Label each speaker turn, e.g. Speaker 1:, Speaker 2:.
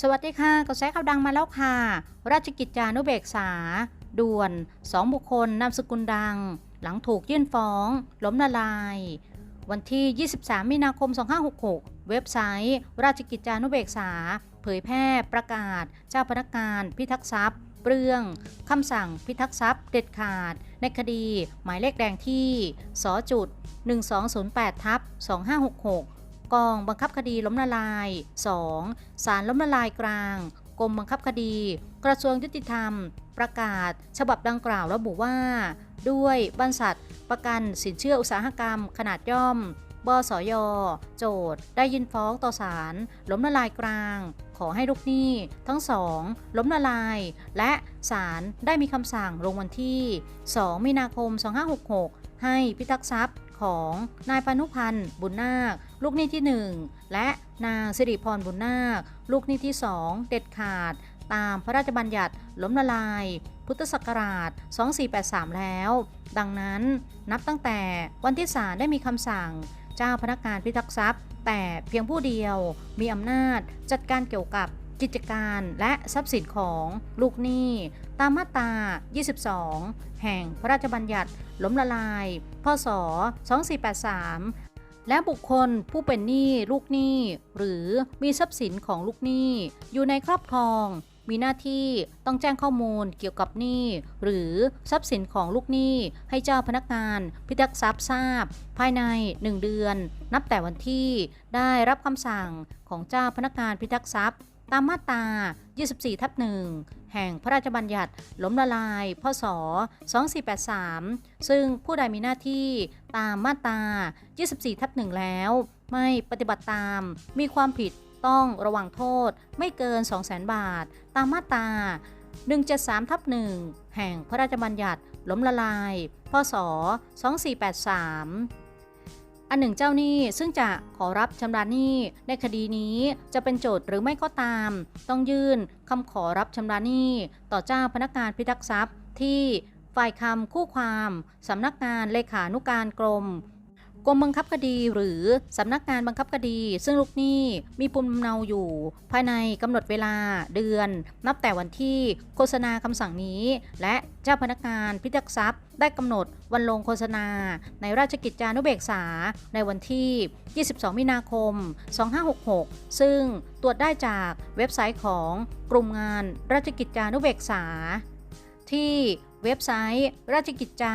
Speaker 1: สวัสดีค่ะกระแสข่าวดังมาแล้วค่ะ ราชกิจจานุเบกษา ด่วน 2 บุคคลนามสกุลดัง หลังถูกยื่นฟ้อง ล้มละลาย วันที่ 23 มีนาคม 2566 เว็บไซต์ ราชกิจจานุเบกษา เผยแพร่ประกาศ เจ้าพนักงานพิทักษ์ทรัพย์ เรื่องคำสั่งพิทักษ์ทรัพย์ เด็ดขาด ในคดี หมายเลขแดงที่สจุด1208ทับ2566 กองบังคับคดีล้มละลาย 2. ศาลล้มละลายกลางกรมบังคับคดี กระทรวงยุติธรรม ประกาศ ฉบับดังกล่าวระบุว่า ด้วยบรรษัทประกันสินเชื่ออุตสาหกรรม ขนาดย่อม บสย โจทย์ได้ยินฟ้องต่อศาลล้มละลายกลาง ขอให้ลูกหนี้ทั้งสองล้มละลาย และศาลได้มีคำสั่งลงวันที่ 2 มีนาคม 2566 ให้พิทักษ์ทรัพย์ ของนายพานุพันธ์บุญนาค ลูกหนี้ที่ 1 และนางสิริพรบุญนาค ลูกหนี้ที่ 2 เด็ดขาด ตามพระราชบัญญัติล้มละลาย พุทธศักราช 2483 แล้ว ดังนั้นนับตั้งแต่วันที่ศาลได้มีคำสั่ง เจ้าพนักงานพิทักษ์ทรัพย์ แต่เพียงผู้เดียวมีอำนาจจัดการเกี่ยวกับ กิจการและทรัพย์สินของลูกหนี้ ตามมาตรา 22 แห่งพระราชบัญญัติล้มละลาย พศ 2483 และบุคคลผู้เป็นหนี้ลูกหนี้ หรือมีทรัพย์สินของลูกหนี้ อยู่ในครอบครอง มีหน้าที่ต้องแจ้งข้อมูลเกี่ยวกับหนี้หรือทรัพย์สินของลูกหนี้ให้เจ้าพนักงานพิทักษ์ทรัพย์ทราบ ภายใน 1 เดือน นับแต่วันที่ได้รับคำสั่งของเจ้าพนักงานพิทักษ์ทรัพย์ ตามมาตรา 24 ทับหนึ่งแห่งพระราชบัญญัติล้มละลาย พศ 2483 ซึ่งผู้ใดมีหน้าที่ตามมาตรา 24 ทับหนึ่งแล้ว ไม่ปฏิบัติตาม มีความผิดต้องระวังโทษไม่เกิน 200,000 บาท ตามมาตรา 173ทับหนึ่งแห่งพระราชบัญญัติล้มละลาย พศ 2483 อันหนึ่งเจ้าหนี้ซึ่งจะขอรับชำระหนี้ในคดีนี้จะเป็นโจทย์หรือไม่ก็ตาม ต้องยื่นคำขอรับชำระหนี้ต่อเจ้าพนักงานพิทักษ์ทรัพย์ ที่ฝ่ายคำคู่ความสำนักงานเลขานุการกรม กรมบังคับคดีหรือสำนักงานบังคับคดี ซึ่งลูกหนี้มีภูมิลำเนาอยู่ ภายในกำหนดเวลาเดือน นับแต่วันที่โฆษณาคำสั่งนี้ และเจ้าพนักงานพิทักษ์ทรัพย์ ได้กำหนดวันลงโฆษณา ในราชกิจจานุเบกษา ในวันที่ 22 มีนาคม 2566 ซึ่งตรวจได้จากเว็บไซต์ของกลุ่มงานราชกิจจานุเบกษา ที่เว็บไซต์ราชกิจจา